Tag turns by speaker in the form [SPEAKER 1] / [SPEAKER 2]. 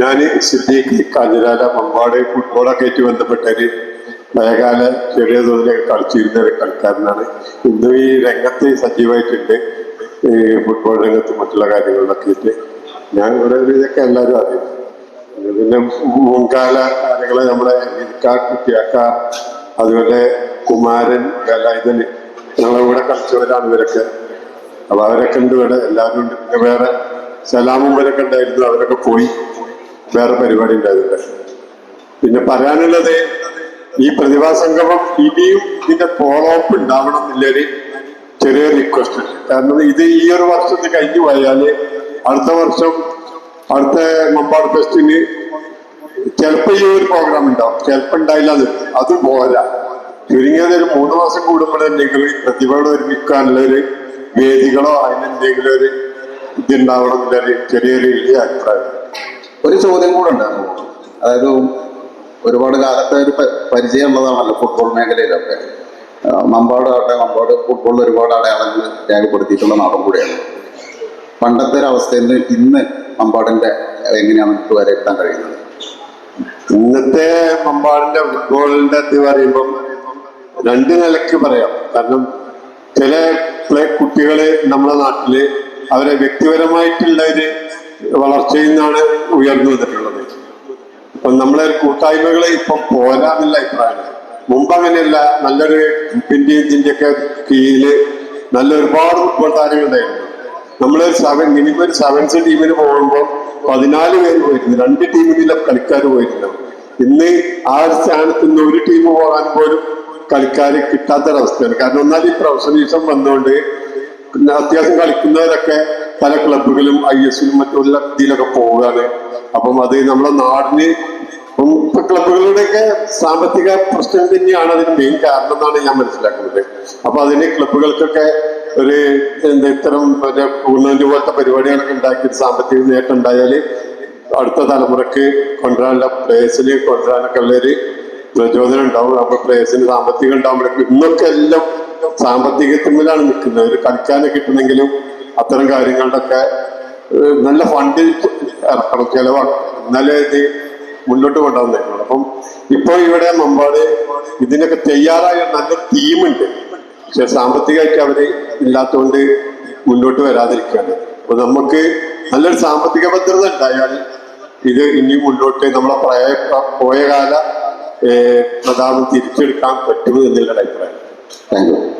[SPEAKER 1] ഞാൻ സിദ്ദീഖ് കാഞ്ഞിരാല മമ്പാട് ഫുട്ബോളൊക്കെ ആയിട്ട് ബന്ധപ്പെട്ടൊരു മഴകാല ചെറിയ തോതിലൊക്കെ കളിച്ചിരുന്ന ഒരു കളിക്കാരനാണ്. ഇന്നും ഈ രംഗത്ത് സജീവമായിട്ടുണ്ട് ഈ ഫുട്ബോൾ രംഗത്ത് മറ്റുള്ള കാര്യങ്ങളിലൊക്കെ ആയിട്ട്. ഞാൻ ഇവിടെ ഇതൊക്കെ എല്ലാവരും അറിയും. പിന്നെ മുൻകാല കാര്യങ്ങൾ നമ്മളെ ഇരിക്ക കുട്ടിയാക്ക അതുപോലെ കുമാരൻ വേലായുധന് ഞങ്ങളെ കൂടെ കളിച്ചവരാണ് ഇവരൊക്കെ. അപ്പൊ അവരൊക്കെ ഉണ്ട് ഇവിടെ എല്ലാവരും ഉണ്ട്. പിന്നെ വേറെ സലാമും ഇവരൊക്കെ ഉണ്ടായിരുന്നു. അവരൊക്കെ പോയി. വേറെ പരിപാടി ഉണ്ടായിട്ടുണ്ട് പിന്നെ പറയാനുള്ളത് ഈ പ്രതിഭാ സംഗമം ഇനിയും ഇതിന്റെ ഫോളോ അപ്പ് ഉണ്ടാവണം എന്നുള്ളൊരു ചെറിയ റിക്വസ്റ്റ് കാരണം ഇത് ഈ ഒരു വർഷത്തിൽ കഴിഞ്ഞു പോയാൽ അടുത്ത വർഷം അടുത്ത മമ്പാട് ഫെസ്റ്റിന് ചിലപ്പോ ഈ ഒരു പ്രോഗ്രാം ഉണ്ടാവും. ചിലപ്പോ ഉണ്ടായില്ല അത്. അത് പോരാ. ചുരുങ്ങിയത് ഒരു മൂന്ന് മാസം കൂടുമ്പോഴെന്തെങ്കിലും ഈ പ്രതിഭകളെ ഒരുമിക്കാനുള്ള ഒരു വേദികളോ അതിനെന്തെങ്കിലും ഒരു ഇതുണ്ടാവണം എന്നൊരു ചെറിയൊരു വലിയ അഭിപ്രായം.
[SPEAKER 2] ഒരു ചോദ്യം കൂടെ ഉണ്ടായിരുന്നു അതായത് ഒരുപാട് കാലത്തെ ഒരു പരിചയം പരിചയമുള്ളതാണല്ലോ ഫുട്ബോൾ മേഖലയിലൊക്കെ. മമ്പാട് ആട്ടെ മമ്പാട് ഫുട്ബോളിൽ ഒരുപാട് അടയാളങ്ങൾ രേഖപ്പെടുത്തിയിട്ടുള്ള നാടും കൂടെയാണ്. പണ്ടത്തെ ഒരു അവസ്ഥയിൽ നിന്ന് ഇന്ന് മമ്പാടിന്റെ എങ്ങനെയാണ് നമുക്ക് എത്താൻ കഴിയുന്നത്?
[SPEAKER 1] ഇന്നത്തെ മമ്പാടിന്റെ ഫുട്ബോളിന്റെ ഇത് പറയുമ്പം രണ്ട് നിലയ്ക്ക് പറയാം. കാരണം ചില പ്ലേ കുട്ടികൾ നമ്മുടെ നാട്ടിൽ അവരെ വ്യക്തിപരമായിട്ടുള്ള ഒരു വളർച്ചയിൽ നിന്നാണ് ഉയർന്നു വന്നിട്ടുള്ളത്. അപ്പൊ നമ്മളെ കൂട്ടായ്മകളെ ഇപ്പം പോരാന്നുള്ള അഭിപ്രായമാണ് മുമ്പ് അങ്ങനെയല്ല നല്ലൊരു ഇന്ത്യൻ ഇതിന്റെ കീഴിൽ നല്ല ഒരുപാട് ഫുട്ബോൾ താരങ്ങളുണ്ടായിരുന്നു നമ്മളൊരു സെവൻ മിനിമം ഒരു സെവൻസ് ടീമിന് പോകുമ്പോൾ പതിനാല് പേര് പോയിരുന്നു. രണ്ട് ടീമിലെ കളിക്കാർ പോയിരുന്നു. ഇന്ന് ആ സ്ഥാനത്ത് നിന്ന് ഒരു ടീം പോകാൻ പോലും കളിക്കാര് കിട്ടാത്തൊരവസ്ഥയാണ്. കാരണം എന്നാൽ ഈ പ്രൊഫഷണലിസം വന്നുകൊണ്ട് അത്യാവശ്യം കളിക്കുന്നവരൊക്കെ പല ക്ലബുകളും ഐ എസിലും മറ്റുള്ള ഇതിലൊക്കെ പോവുകയാണ്. അപ്പം അത് നമ്മുടെ നാടിന് ഇപ്പം ക്ലബുകളുടെയൊക്കെ സാമ്പത്തിക പ്രശ്നം തന്നെയാണ് അതിന് മെയിൻ കാരണം എന്നാണ് ഞാൻ മനസ്സിലാക്കുന്നത്. അപ്പൊ അതിന് ക്ലബുകൾക്കൊക്കെ ഒരു എന്താ ഇത്തരം ടൂർണമെന്റ് പോലത്തെ പരിപാടികളൊക്കെ ഉണ്ടാക്കി സാമ്പത്തിക നേട്ടം ഉണ്ടായാൽ അടുത്ത തലമുറയ്ക്ക് കൊണ്ടുവരാനുള്ള പ്ലേസിന് കൊണ്ടുവരാനൊക്കെ ഉള്ളൊരു പ്രചോദനം ഉണ്ടാവും. അപ്പൊ പ്ലേസിന് സാമ്പത്തികം ഉണ്ടാവുമ്പോഴേക്കും ഇന്നൊക്കെ എല്ലാം സാമ്പത്തികത്തിലാണ് നിൽക്കുന്നത്. ഒരു കളിക്കാനൊക്കെ കിട്ടണമെങ്കിലും അത്തരം കാര്യങ്ങളുടെയൊക്കെ നല്ല ഫണ്ട് ഇറക്കണം ചെലവാക്കണം എന്നാലേ ഇത് മുന്നോട്ട് കൊണ്ടുവന്നേക്കണം അപ്പം ഇപ്പൊ ഇവിടെ മമ്പാട് ഇതിനൊക്കെ തയ്യാറായ നല്ല ടീമുണ്ട്. പക്ഷെ സാമ്പത്തികമായിട്ട് അവർ ഇല്ലാത്തതുകൊണ്ട് മുന്നോട്ട് വരാതിരിക്കുകയാണ്. അപ്പൊ നമുക്ക് നല്ലൊരു സാമ്പത്തിക ഭദ്രത ഉണ്ടായാൽ ഇത് ഇനി മുന്നോട്ട് നമ്മളെ പ്രായ പോയ കാല പ്രതാപം തിരിച്ചെടുക്കാൻ പറ്റുമെന്നുള്ള അഭിപ്രായം.
[SPEAKER 2] Thank you.